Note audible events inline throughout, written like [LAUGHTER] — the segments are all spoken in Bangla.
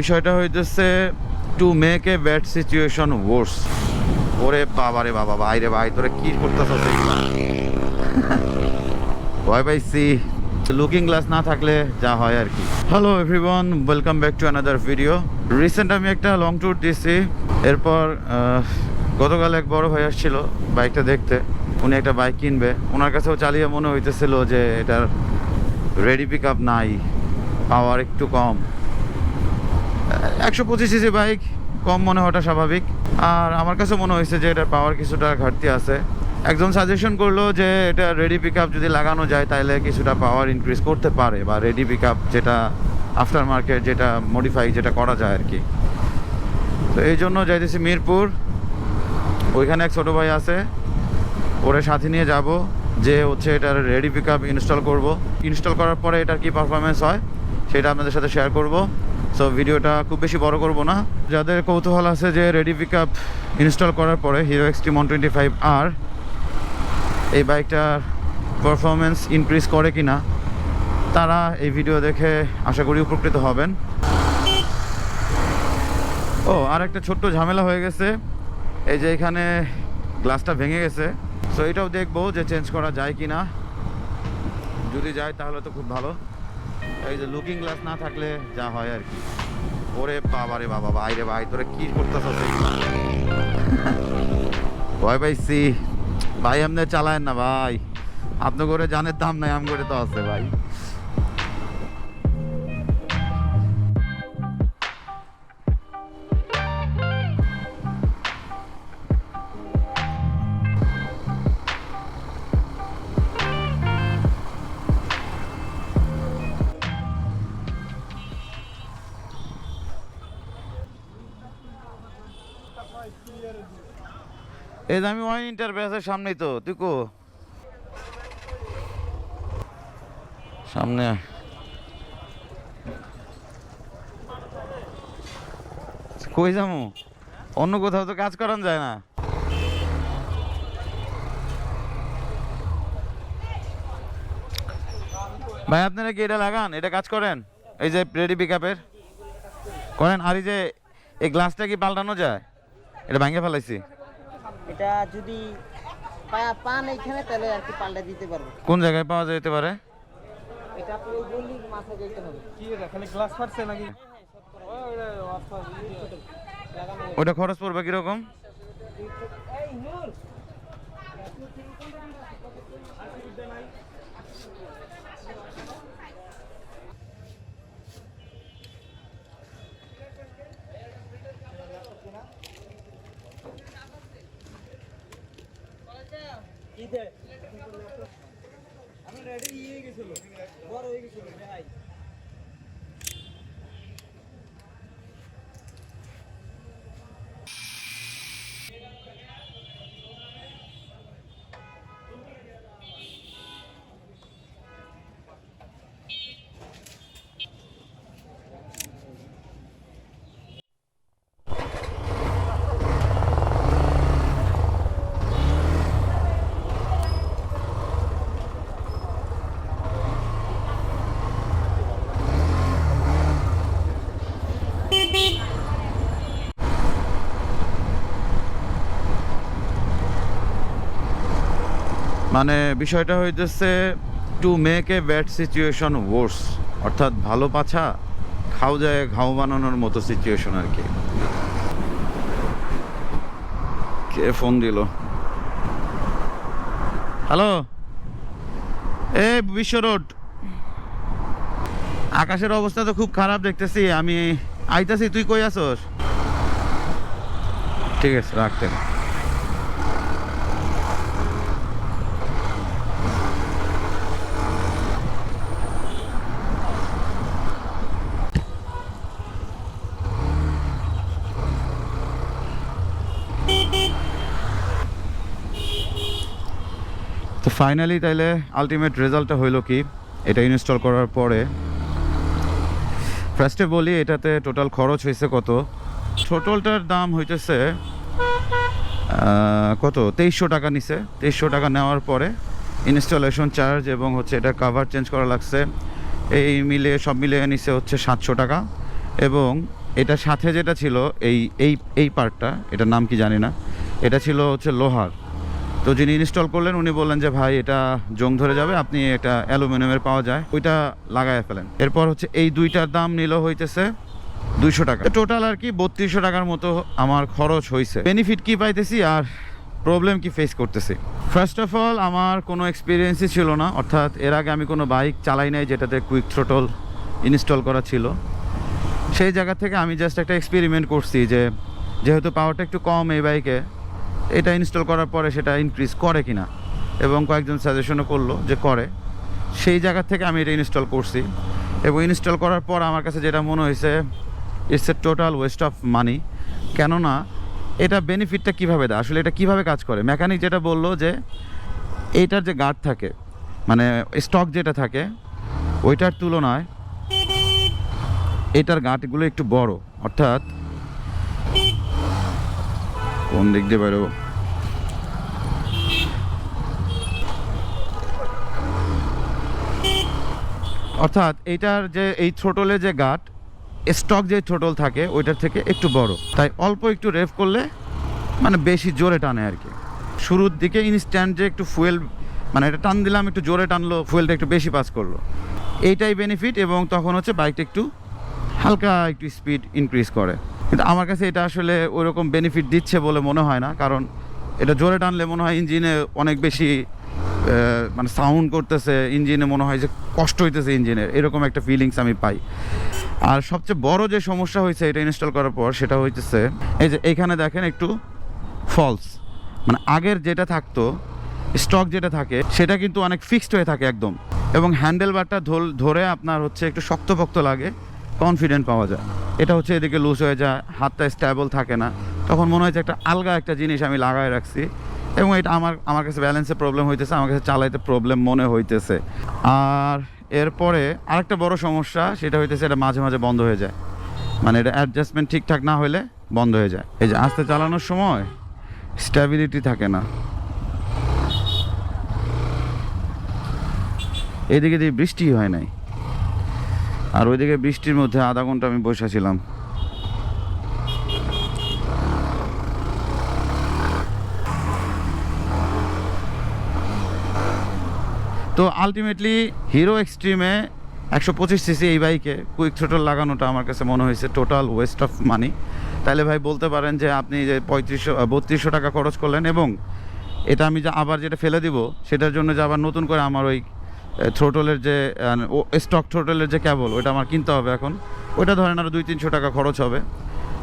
বিষয়টা হইতেছে to make a bad situation worse ওরে বাবা রে বাবা, ভাই রে ভাই, তোরা কি করতেছ ভয় পাইছি। লুকিং গ্লাস না থাকলে যা হয় আর কি। Hello everyone welcome back to another video recent আমি একটা লং ট্যুর দিয়েছি। এরপর গতকাল এক বড় ভাই আসছিল বাইকটা দেখতে। উনি একটা বাইক কিনবে। ওনার কাছেও চালিয়ে মনে হইতেছিল যে এটার রেডি পিক আপ নাই পাওয়ার একটু কম। একশো পঁচিশ সিসি বাইক, কম মনে হওয়াটা স্বাভাবিক। আর আমার কাছে মনে হয়েছে যে এটার পাওয়ার কিছুটা ঘাটতি আছে। একজন সাজেশন করল যে এটা রেডি পিক যদি লাগানো যায় তাহলে কিছুটা পাওয়ার ইনক্রিজ করতে পারে, বা রেডি পিক যেটা আফটার মার্কেট যেটা মডিফাই যেটা করা যায় আর কি। তো এই জন্য যাইতেছি মিরপুর। ওইখানে এক ছোটো ভাই আছে। ওরে সাথে নিয়ে যাব, যে হচ্ছে এটার রেডি পিক ইনস্টল করব। ইনস্টল করার পরে এটার কি পারফরমেন্স হয়, সেটা আপনাদের সাথে শেয়ার করব। সো ভিডিওটা খুব বেশি বড় করব না। যাদের কৌতূহল আছে যে রেডি পিক ইনস্টল করার পরে Hero XT one twenty five আর এই বাইকটার পারফরমেন্স ইনক্রিজ করে কি না তারা এই ভিডিও দেখে আশা করি উপকৃত হবেন। ও, আর একটা ছোট্ট ঝামেলা হয়ে গেছে। এই যে এখানে গ্লাসটা ভেঙে গেছে। সো এটাও দেখব যে চেঞ্জ করা যায় কি না যদি যায়, তাহলে তো খুব ভালো। এই যে লুকিং গ্লাস না থাকলে যা হয় আর কি। ওরে বাবা রে বাবা ভাই রে ভাই তোরা কি করতেছ [LAUGHS] ভয় পাইছি। ভাই আপনি চালায় না ভাই। আপনি করে জানের দাম নাই আম করে তো আছে ভাই। এই আমি ওয়াইন ইন্টারভিউসের সামনেই তো, তুই কো? সামনে কই যামু? অন্য কোথাও তো কাজ করান যায় না। ভাই, আপনারা কি এটা লাগান? এটা কাজ করেন? এই যে রেডি পিকআপের করেন, আর এই যে, এই গ্লাসটা কি পাল্টানো যায়? এটা ভাঙে ফেলাইছি এটা যদি পা- পান এইখানে তাহলে আর কি পাল্টা দিতে পারব কোন জায়গায় পাওয়া যেতে পারে এটা আপনি ওই গলির মাথায় যেতে হবে কি এটা খালি গ্লাস ফাটছে নাকি ওটা খরচ পড়বে কীরকম আমি রেডি ইয়ে গেছিল বড় হয়ে গেছিল ভাই মানে বিষয়টা হইতেছে to make a bad situation worse অর্থাৎ ভালো পাছা, খাও যায়, ঘাও বানানোর মতো সিচুয়েশন আর কি। কে ফোন দিল? হ্যালো এ, বিশ্ব রোড। আকাশের অবস্থা তো খুব খারাপ দেখতেছি, আমি আইতাছি, তুই কই আছস? ঠিক আছে রাখতে তো ফাইনালি তাইলে আলটিমেট রেজাল্টটা হইল কি? এটা ইনস্টল করার পরে ফার্স্টে বলি, এটাতে টোটাল খরচ হয়েছে কত? টোটালটার দাম হইতেছে কত? তেইশশো টাকা নিছে। তেইশশো টাকা নেওয়ার পরে ইনস্টলেশন চার্জ এবং হচ্ছে এটা কাভার চেঞ্জ করা লাগছে। এই মিলে সব মিলিয়ে নিছে হচ্ছে সাতশো টাকা। এবং এটার সাথে যেটা ছিল, এই এই এই পার্টটা এটার নাম কি জানি না, এটা ছিল হচ্ছে লোহার। তো যিনি ইনস্টল করলেন, উনি বললেন যে, ভাই, এটা জং ধরে যাবে, আপনি এটা অ্যালুমিনিয়ামের পাওয়া যায়। ওইটা লাগায় ফেলেন। এরপর হচ্ছে, এই দুইটার দাম নিল হইতেছে দুইশো টাকা। টোটাল আর কি বত্রিশশো টাকার মতো আমার খরচ হয়েছে বেনিফিট কি পাইতেছি আর প্রবলেম কি ফেস করতেছি? ফার্স্ট অফ অল আমার কোনো এক্সপিরিয়েন্সই ছিল না। অর্থাৎ এর আগে আমি কোনো বাইক চালাই নাই যেটাতে কুইক থ্রোটল ইনস্টল করা ছিল। সেই জায়গা থেকে আমি জাস্ট একটা এক্সপেরিমেন্ট করছি যে, যেহেতু পাওয়ারটা একটু কম এই বাইকে এটা ইনস্টল করার পরে সেটা ইনক্রিজ করে কিনা এবং কয়েকজন সাজেশনও করল যে করে। সেই জায়গা থেকে আমি এটা ইনস্টল করছি এবং ইনস্টল করার পর আমার কাছে যেটা মনে হয়েছে it's a total waste of money কেননা এটা বেনিফিটটা কীভাবে দেয়? আসলে এটা কীভাবে কাজ করে? মেকানিক যেটা বলল যে এইটার যে গার্ড থাকে মানে স্টক যেটা থাকে, ওইটার তুলনায় এটার গাঁটগুলো একটু বড়। অর্থাৎ কোন দিক দিয়ে বেরোবো? অর্থাৎ এইটার যে, এই থ্রোটলে যে গাট, স্টক যে থ্রোটল থাকে, ওইটার থেকে একটু বড়। তাই অল্প একটু রেভ করলে মানে বেশি জোরে টানে আর কি। শুরুর দিকে ইনস্ট্যান্ট যে একটু ফুয়েল মানে এটা টান দিলাম, একটু জোরে টানলো, ফুয়েলটা একটু বেশি পাস করল। এইটাই বেনিফিট এবং তখন হচ্ছে বাইকটা একটু হালকা একটু স্পিড ইনক্রিজ করে। কিন্তু আমার কাছে এটা আসলে ওইরকম বেনিফিট দিচ্ছে বলে মনে হয় না। কারণ এটা জোরে টানলে মনে হয় ইঞ্জিনে অনেক বেশি মানে সাউন্ড করতেছে, ইঞ্জিনে মনে হয় যে কষ্ট হইতেছে ইঞ্জিনের এরকম একটা ফিলিংস আমি পাই। আর সবচেয়ে বড় যে সমস্যা হয়েছে এটা ইনস্টল করার পর সেটা হইতেছে, এই যে এখানে দেখেন একটু ফলস মানে আগের যেটা থাকতো স্টক যেটা থাকে, সেটা কিন্তু অনেক ফিক্সড হয়ে থাকে একদম। এবং হ্যান্ডেল বারটা ধরে আপনার হচ্ছে একটু শক্তপোক্ত লাগে। কনফিডেন্ট পাওয়া যায়। এটা হচ্ছে এদিকে লুজ হয়ে যায়, হাতটা স্ট্যাবল থাকে না। তখন মনে হয় যে একটা আলগা একটা জিনিস আমি লাগায় রাখছি। এবং এটা আমার আমার কাছে ব্যালেন্সে প্রবলেম হইতেছে, আমার কাছে চালাইতে প্রবলেম মনে হইতেছে। আর এরপরে আরেকটা বড় সমস্যা, সেটা হইতেছে এটা মাঝে মাঝে বন্ধ হয়ে যায়। মানে এটা অ্যাডজাস্টমেন্ট ঠিকঠাক না হলে বন্ধ হয়ে যায়। এই যে আস্তে চালানোর সময় স্ট্যাবিলিটি থাকে না। এদিকে দিয়ে বৃষ্টি হয় নাই আর ওইদিকে বৃষ্টির মধ্যে আধা ঘণ্টা আমি বসেছিলাম তো আলটিমেটলি হিরো এক্সট্রিমে একশো পঁচিশ সিসি এই বাইকে কুইক থ্রোটল লাগানোটা আমার কাছে মনে হয়েছে টোটাল ওয়েস্ট অফ মানি তাহলে ভাই বলতে পারেন যে আপনি যে পঁয়ত্রিশশো বত্রিশশো টাকা খরচ করলেন এবং এটা আমি যে আবার যেটা ফেলে দিব, সেটার জন্য যে আবার নতুন করে আমার ওই থ্রোটলের যে স্টক থ্রোটলের যে ক্যাবল, ওইটা আমার কিনতে হবে এখন। ওইটা ধরেন আরও দুই তিনশো টাকা খরচ হবে।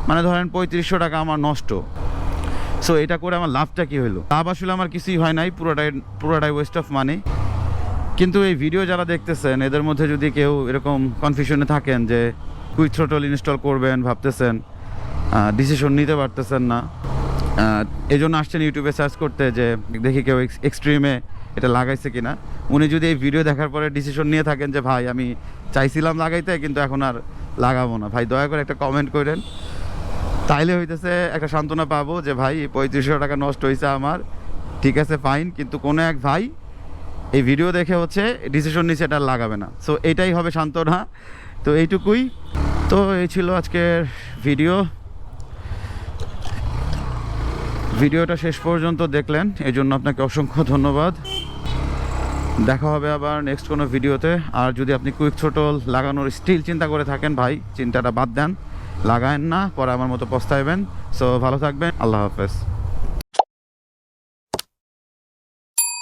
মানে ধরেন পঁয়ত্রিশশো টাকা আমার নষ্ট। সো এটা করে আমার লাভটা কি হলো লাভ আসলে আমার কিছুই হয় নাই, পুরোটাই পুরোটাই ওয়েস্ট অফ মানি কিন্তু এই ভিডিও যারা দেখতেছেন, এদের মধ্যে যদি কেউ এরকম কনফিউশনে থাকেন যে কুইক থ্রোটল ইনস্টল করবেন? ভাবতেছেন ডিসিশন নিতে পারতেছেন না। এই জন্য আসছেন ইউটিউবে সার্চ করতে যে, দেখি কেউ এক্সট্রিমে এটা লাগাইছে কিনা। উনি যদি এই ভিডিও দেখার পরে ডিসিশন নিয়ে থাকেন যে, ভাই, আমি চাইছিলাম লাগাইতে, কিন্তু এখন আর লাগাবো না। ভাই, দয়া করে একটা কমেন্ট করেন। তাইলে হইতেছে একটা সান্ত্বনা পাবো যে, ভাই, পঁয়ত্রিশশো টাকা নষ্ট হয়েছে আমার। ঠিক আছে ফাইন কিন্তু কোনো এক ভাই এই ভিডিও দেখে হচ্ছে ডিসিশন নিচ্ছে এটা লাগাবে না। সো এটাই হবে সান্ত্বনা। তো এইটুকুই। তো এই ছিল আজকের ভিডিও ভিডিওটা শেষ পর্যন্ত দেখলেন এই জন্য আপনাকে অসংখ্য ধন্যবাদ। দেখা হবে আবার নেক্সট কোনো ভিডিওতে। আর যদি আপনি কুইক ছোটল লাগানোর স্টিল চিন্তা করে থাকেন ভাই, চিন্তাটা বাদ দেন। লাগায়েন না, পরে আমার মতো পস্তাইবেন। সো ভালো থাকবেন, আল্লাহ হাফেজ।